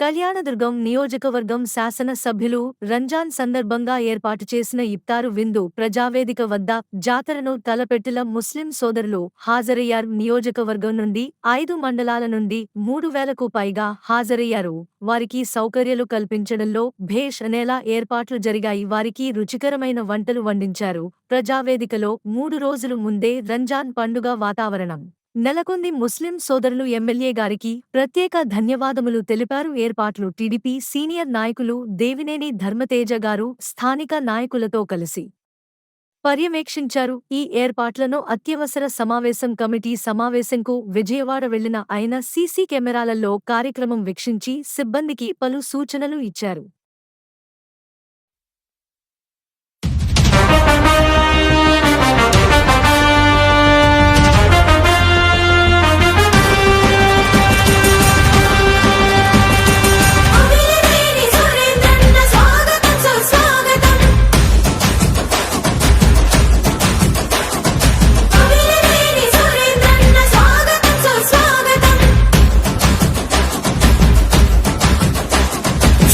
కళ్యాణదుర్గం నియోజకవర్గం శాసన సభ్యులు రంజాన్ సందర్భంగా ఏర్పాటు చేసిన ఇఫ్తారు విందు ప్రజావేదిక వద్ద జాతరను తలపెట్టిల ముస్లిం సోదరులు హాజరయ్యారు. నియోజకవర్గం నుండి ఐదు మండలాల నుండి మూడు వేలకు పైగా హాజరయ్యారు. వారికి సౌకర్యాలు కల్పించడంలో భేష్ అనేలా ఏర్పాట్లు జరిగాయి. వారికి రుచికరమైన వంటలు వండించారు. ప్రజావేదికలో మూడు రోజులు ముందే రంజాన్ పండుగ వాతావరణం నెలకొంది ముస్లిం సోదరులు ఎమ్మెల్యే గారికి ప్రత్యేక ధన్యవాదములు తెలిపారు. ఏర్పాట్లు టీడీపీ సీనియర్ నాయకులు దేవినేని ధర్మతేజ గారు స్థానిక నాయకులతో కలిసి పర్యవేక్షించారు. ఈ ఏర్పాట్లను అత్యవసర సమావేశం కమిటీ సమావేశంకు విజయవాడ వెళ్ళిన ఆయన సీసీ కెమెరాలలో కార్యక్రమం వీక్షించి సిబ్బందికి పలు సూచనలు ఇచ్చారు.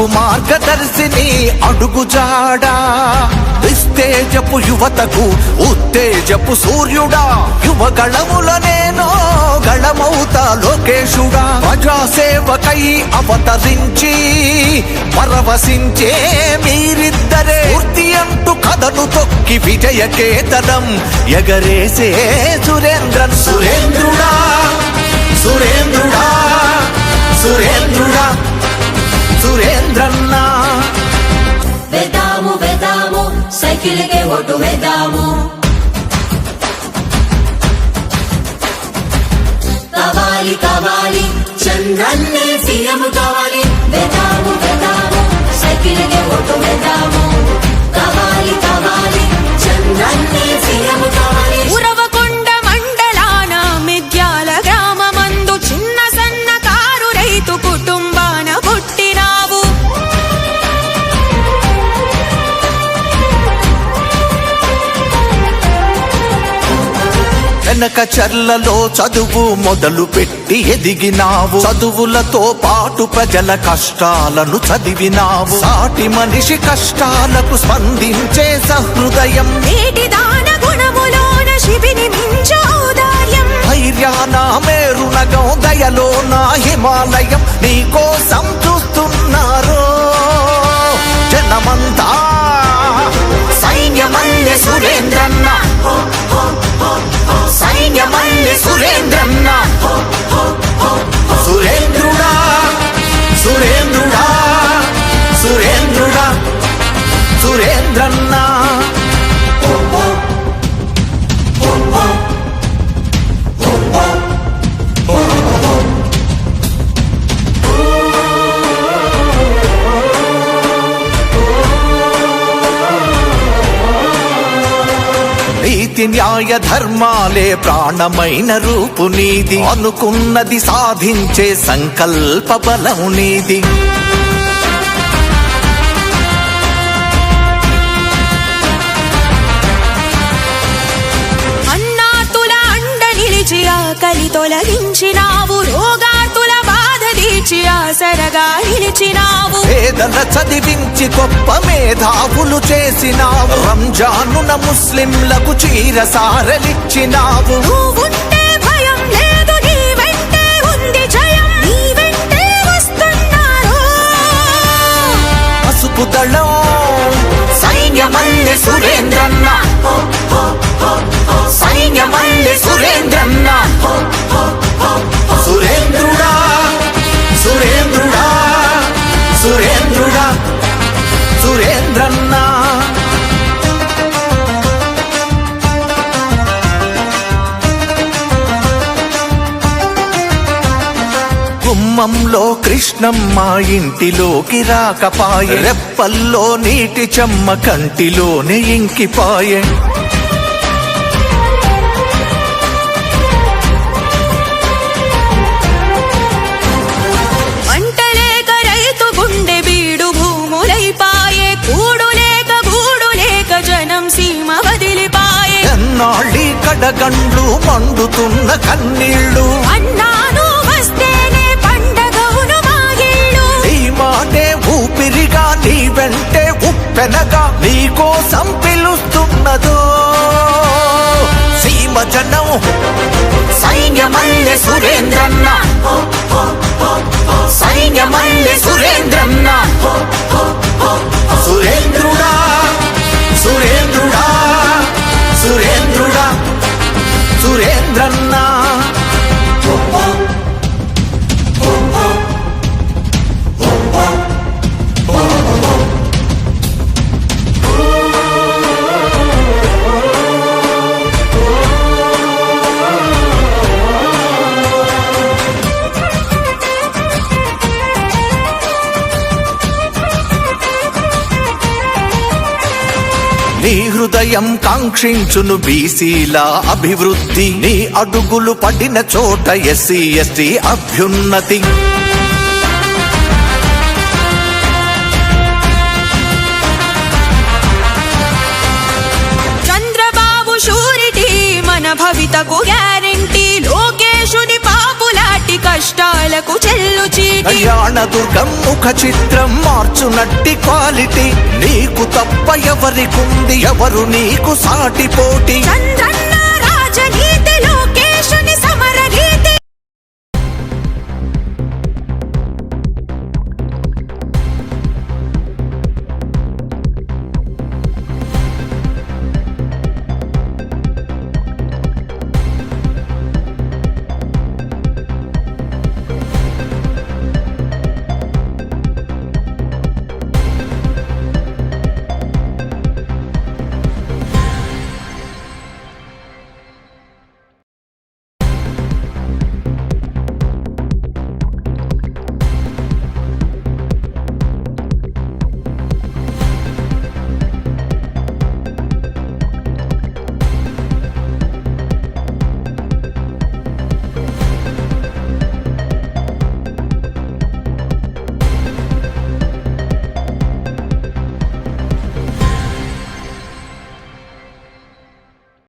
మాకు మార్గదర్శిని అడుగుజాడా విస్తేజపు యువతకు ఉత్తేజపు సూర్యుడా. యువగళముల నేను గళమౌతా లోకేశుడా. ప్రజాసేవకై అవతరించి పరవశించే మీరిద్దరే. పూర్తి అంటూ కథను తొక్కి విజయ కేతనం ఎగరేసే సురేంద్రన్ సురేంద్రుడా. సురేంద్రుడా. సురేంద్రుడా. సురేంద్రన్న వెదాము వేద్దాము సైకిల్కే ఓటు వెదాము. కావాలి కావాలి చంద్రన్నే సీఎం కావాలి. వెనక చర్లలో చదువు మొదలు పెట్టి ఎదిగినావు. చదువులతో పాటు ప్రజల కష్టాలను చదివినావు. సాటి మనిషి కష్టాలకు స్పందించే సహృదయం. ధైర్యాన మేరునగం దయలో నా హిమాలయం నీకోసం సైన్యమల్లె సురేంద్రన్న సురేంద్రుడా నీతి న్యాయ ధర్మాలే ప్రాణమైన రూపు నీది. అనుకున్నది సాధించే సంకల్ప బలం నీది. అన్నాతుల అండ నిలిచి ఆకలి తొలగించినావు రోగాతుల ఆసరగా నిలిచినావు. పేదల చదివించి గొప్ప మేధావులు చేసినావు. రంజానున ముస్లింలకు చీర సారలిచ్చినావు నువ్వుంటే భయం లేదు నీ వెంటే ఉంది జయం. నీ వెంటే వస్తున్నారు. పసుపు దళం సైన్యమల్లె సురేంద్రన్న. సైన్యమల్లె గుమ్మ ఉద్యమంలో కృష్ణమ్మ ఇంటిలోకి రాకపాయే. రెప్పల్లో నీటి చెమ్మ కంటిలోనే ఇంకిపాయే. పంటలేక రైతు గుండె వెనక నీకోసం పిలుస్తున్నదో సీమ జనం నీ హృదయం కాంక్షించును బీసీల అభివృద్ధి నీ అడుగులు పడిన చోట ఎస్సీ ఎస్టీ అభ్యున్నతి. చంద్రబాబు షూరిటీ మన భవితకు గ్యారెంటీ. కష్టాలకు చెల్లు కళ్యాణ దుర్గం ముఖ చిత్రం మార్చునట్టి క్వాలిటీ. నీకు తప్ప ఎవరికుంది ఎవరు నీకు సాటి పోటీ.